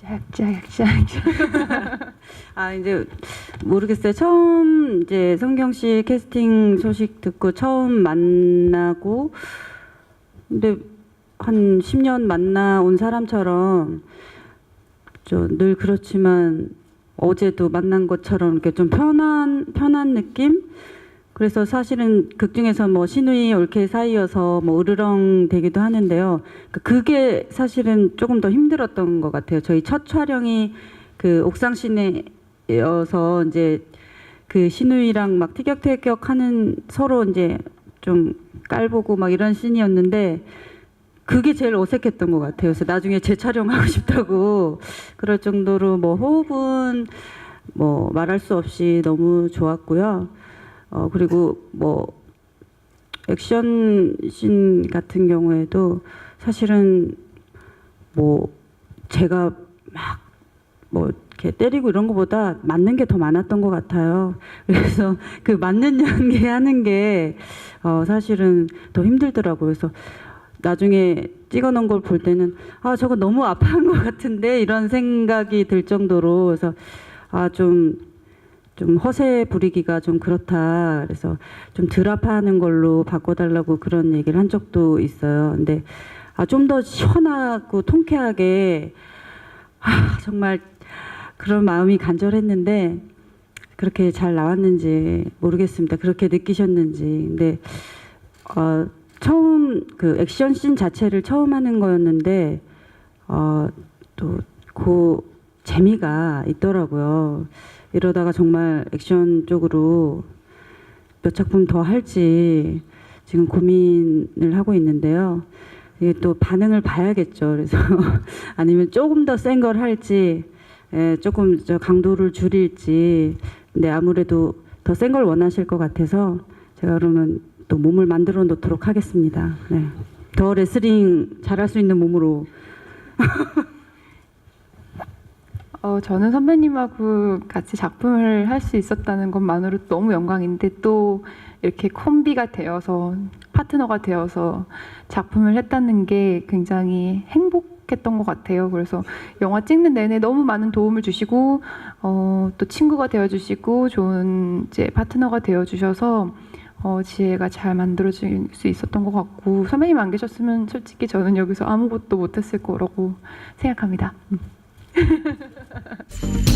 짝짝짝짝 아 이제 모르겠어요. 처음 이제 성경 씨 캐스팅 소식 듣고 처음 만나고 근데 한 10년 만나 온 사람처럼 저늘 그렇지만 어제도 만난 것처럼 이렇게 좀 편한 편한 느낌? 그래서 사실은 극 중에서 뭐 신우이 올케 사이여서 뭐 으르렁 되기도 하는데요. 그- 그게 사실은 조금 더 힘들었던 것 같아요. 저희 첫 촬영이 그 옥상 시내여서 이제 그 신우이랑 막 티격태격 하는 서로 이제 좀 깔보고 막 이런 씬이었는데 그게 제일 어색했던 것 같아요. 그래서 나중에 재촬영하고 싶다고 그럴 정도로 뭐 호흡은 뭐 말할 수 없이 너무 좋았고요. 어 그리고 뭐 액션 씬 같은 경우에도 사실은 뭐 제가 막 뭐 이렇게 때리고 이런 것보다 맞는 게 더 많았던 것 같아요. 그래서 그 맞는 연기하는 게 어, 사실은 더 힘들더라고요. 그래서 나중에 찍어놓은 걸 볼 때는 아 저거 너무 아파한 것 같은데 이런 생각이 들 정도로 그래서 아좀 좀 허세 부리기가 좀 그렇다. 그래서 좀덜 아파하는 걸로 바꿔달라고 그런 얘기를 한 적도 있어요. 근데 아, 좀 더 시원하고 통쾌하게 아, 정말 그런 마음이 간절했는데 그렇게 잘 나왔는지 모르겠습니다. 그렇게 느끼셨는지. 근데 어, 처음 그 액션 씬 자체를 처음 하는 거였는데 어, 또그 재미가 있더라고요. 이러다가 정말 액션 쪽으로 몇 작품 더 할지 지금 고민을 하고 있는데요. 이게 또 반응을 봐야겠죠. 그래서 아니면 조금 더 센 걸 할지, 예, 조금 저 강도를 줄일지. 근데 아무래도 더 센 걸 원하실 것 같아서 제가 그러면 또 몸을 만들어 놓도록 하겠습니다. 네. 더 레슬링 잘할 수 있는 몸으로 어, 저는 선배님하고 같이 작품을 할 수 있었다는 것만으로 너무 영광인데 또 이렇게 콤비가 되어서 파트너가 되어서 작품을 했다는 게 굉장히 행복했던 것 같아요. 그래서 영화 찍는 내내 너무 많은 도움을 주시고 어, 또 친구가 되어주시고 좋은 이제 파트너가 되어주셔서 어, 지혜가 잘 만들어질 수 있었던 것 같고 선배님 안 계셨으면 솔직히 저는 여기서 아무것도 못했을 거라고 생각합니다. 음. Ha ha ha ha.